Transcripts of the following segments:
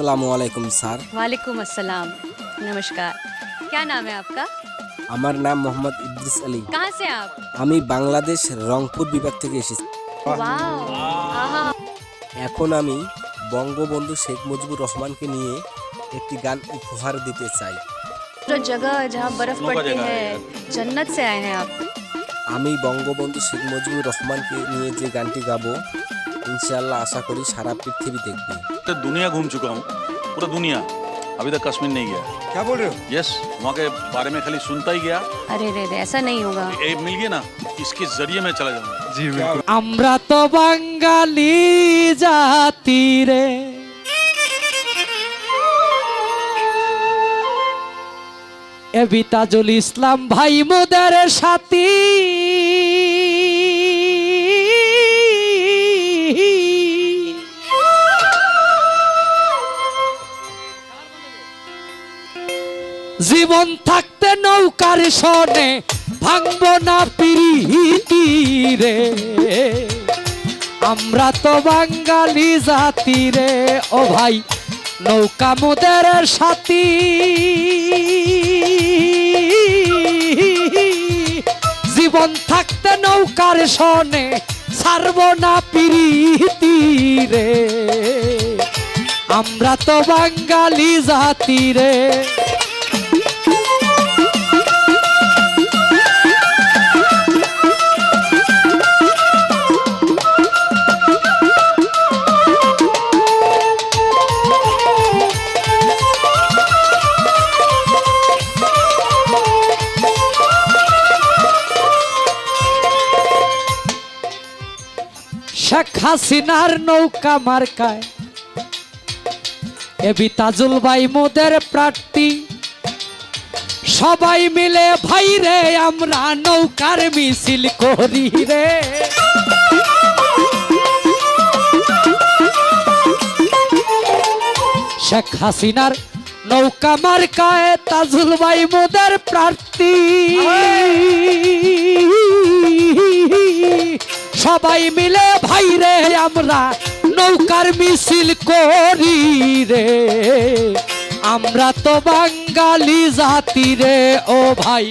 আসসালামু আলাইকুম স্যার वालेकुम अस्सलाम नमस्कार क्या नाम है आपका আমার নাম মোহাম্মদ ইদ্রিস আলী कहाँ से आप আমি বাংলাদেশ রংপুর বিভাগ থেকে এসেছি वाओ आहा এখন আমি বঙ্গবন্ধু শেখ মুজিবুর রহমানকে নিয়ে একটি গান উপহার দিতে চাই जो जगह जहाँ बर्फ का पड़ती जगह है है जन्नत से आए हैं आप আমি বঙ্গবন্ধু শেখ মুজিবুর রহমানকে নিয়ে যে গানটি গাবো ইনশাআল্লাহ আশা করি সারা পৃথিবী দেখবে तो दुनिया घूम चुका हूँ पूरा दुनिया अभी तक कश्मीर नहीं गया क्या बोल रहे हो यस वहाँ के बारे में खाली सुनता ही गया अरे रे रे ऐसा नहीं होगा ये मिल गया ना इसके जरिए मैं चला जाऊंगा जी बिल्कुल আমরা তো বাঙালি জাতি রে এবি তাজুল ইসলাম ভাই মোদের সাথী জীবন থাকতে নৌকার সনে ভাঙব না পিরিতি রে। আমরা তো বাঙালি জাতি রে, ও ভাই, নৌকা মোদের সাথী। জীবন থাকতে নৌকার সনে ছাড়ব না পিরিতি রে। আমরা তো বাঙালি জাতি রে। শেখ হাসিনার নৌকা মার্কায়। এবি তাজুল ভাই মোদের প্রার্থী। সবাই মিলে ভাই রে, আমরা নৌকার মিছিল করি রে। শেখ হাসিনার নৌকা মার্কায় তাজুল ভাই মোদের প্রার্থী। সবাই মিলে রে আমরা নৌকার মিছিল করি রে। আমরা তো বাঙালি জাতি রে ও ভাই।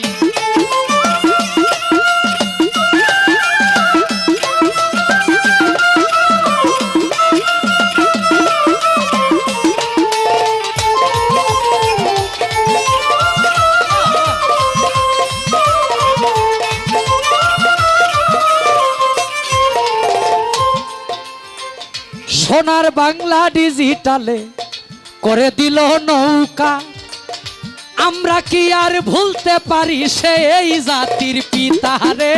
সোনার বাংলা ডিজিটালে করে দিল নৌকা আমরা কি আর ভুলতে পারি সেই জাতির পিতারে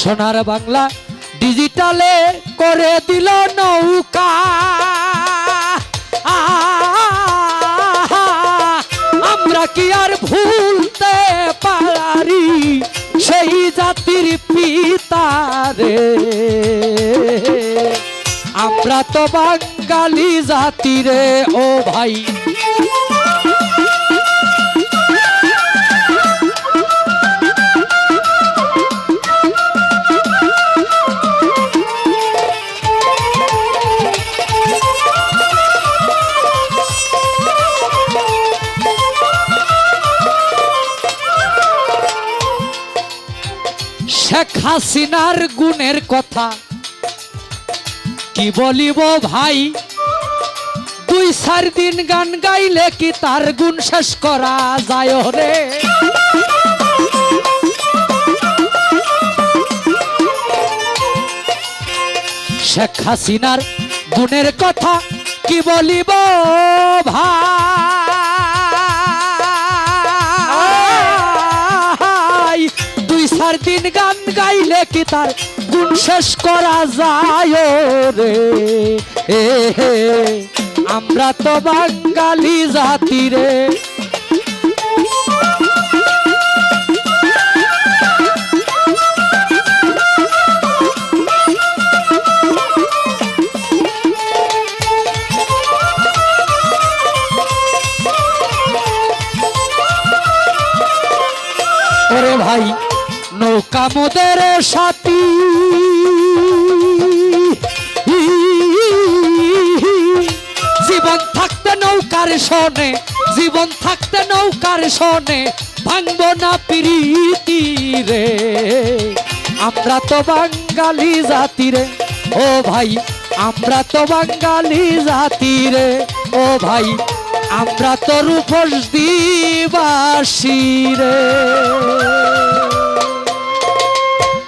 সোনার বাংলা ডিজিটালে করে দিল নৌকা আমরা কি আর ভুলতে পিতারে আমরা তো বাঙালি জাতিরে ও ভাই। শেখ হাসিনার গুণের কথা। কি বলিব ভাই? দুই চার দিন গান গাইলে কি তার গুণ শেষ করা যায় রে শেখ হাসিনার গুণের কথা কি বলিব ভাই? দিন গান গাইলে কি তার গুণ শেষ করা যায় রে? এ হে, আমরা তো বাঙালি জাতি রে। ভাই নৌকা মোদের সাথী। জীবন থাকতে নৌকার সনে, জীবন থাকতে নৌকার সনে ভাঙব না প্রীতি রে। আমরা তো বাঙালি জাতি রে, ও ভাই, আমরা তো বাঙালি জাতি রে, ও ভাই, আমরা তো রূপস দিবাসী রে।